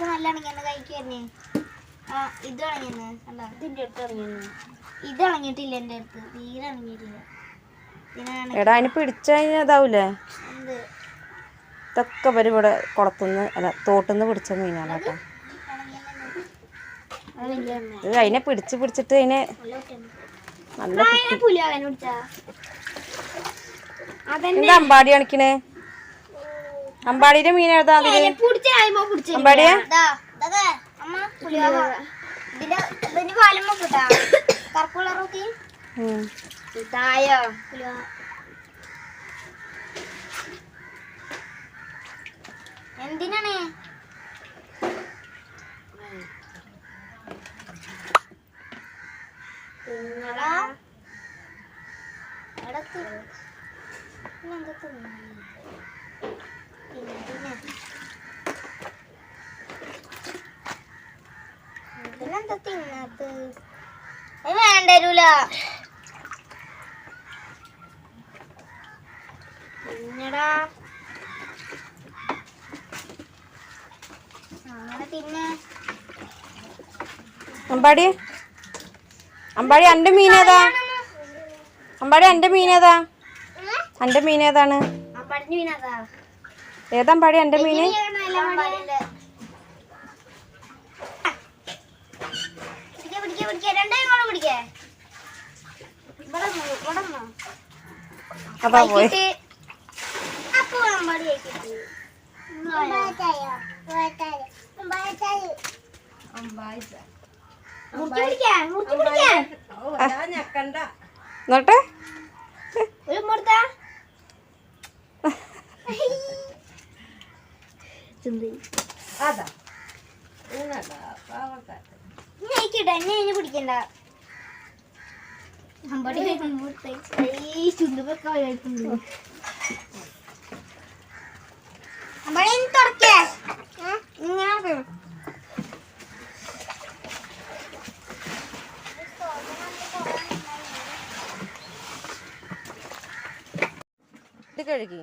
ഇതൊക്കെ നല്ല ഇണങ്ങിയെന്ന് കഴിക്കുന്നെ ആ ഇത് ഇണങ്ങിയെന്ന് കണ്ടോ? ഇതിന്റെ അടുത്ത് ഇറങ്ങിയെന്ന്. ഇത് ഇണങ്ങിയിട്ടില്ല എന്റെ അടുത്ത്. തീരെ ഇണങ്ങിയിട്ടില്ല എടാ അതിന് പിടിച്ചതാവൂലേ ഇതൊക്കെ ഇവർ ഇവിടെ കുളത്തുനിന്ന് അല്ല തോട്ടുനിന്ന് പിടിച്ച മീനാണ് കേട്ടോ. ഇത് അതിനെ പിടിച്ച് പിടിച്ചിട്ട് അതിനെ നല്ല അമ്പാടി കാണിക്കണേ? അമ്പാടിയുടെ മീൻ ഏതാ അമ്പാടിയാ? എന്തിനാണ്? തിന്നടാ തിന്ന്. ഇതിനെന്താ തിന്നാത്ത? അത് വേണ്ടരൂല തിന്നടാ അങ്ങനെ പിന്നെ. അമ്പാടി. അമ്പാടി എന്റെ മീനേതാ അമ്പാടി എന്റെ മീനേതാ എന്റെ ഏതാണ്? ആ പടിഞ്ഞു വീണതാ ഏതാ അമ്പാടി എന്റെ മീന്. അതാ പോയി. കിട്ടി. ഒരു അമ്പാടി ഇനി ആയിക്കോട്ടെ, ഇനി അതിനെ പിടിക്കണ്ട തുറക്കേ ഇങ്ങനെ. ഇത് കഴുകി.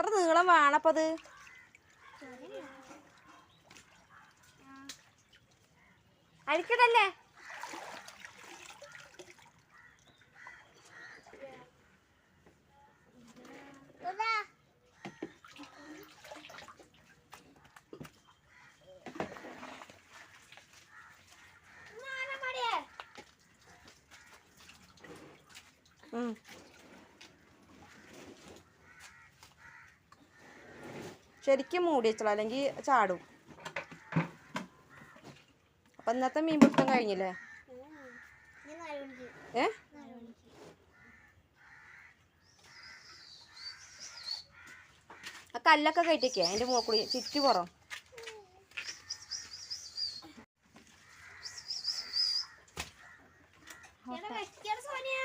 എത്ര നീളം വേണപ്പത് അരിക്കടല്ലേ ഉം. ശരിക്കും മൂടി വെച്ചോളൂ അല്ലെങ്കിൽ ചാടും. അപ്പൊ ഇന്നത്തെ മീൻ പിടുത്തം കഴിഞ്ഞില്ലേ? ഏ? ആ കല്ലൊക്കെ കയറ്റിക്കേ അതിന്റെ മൂക്കുടി ചുറ്റു പുറം. എടാ വെക്കടാ സോനിയ.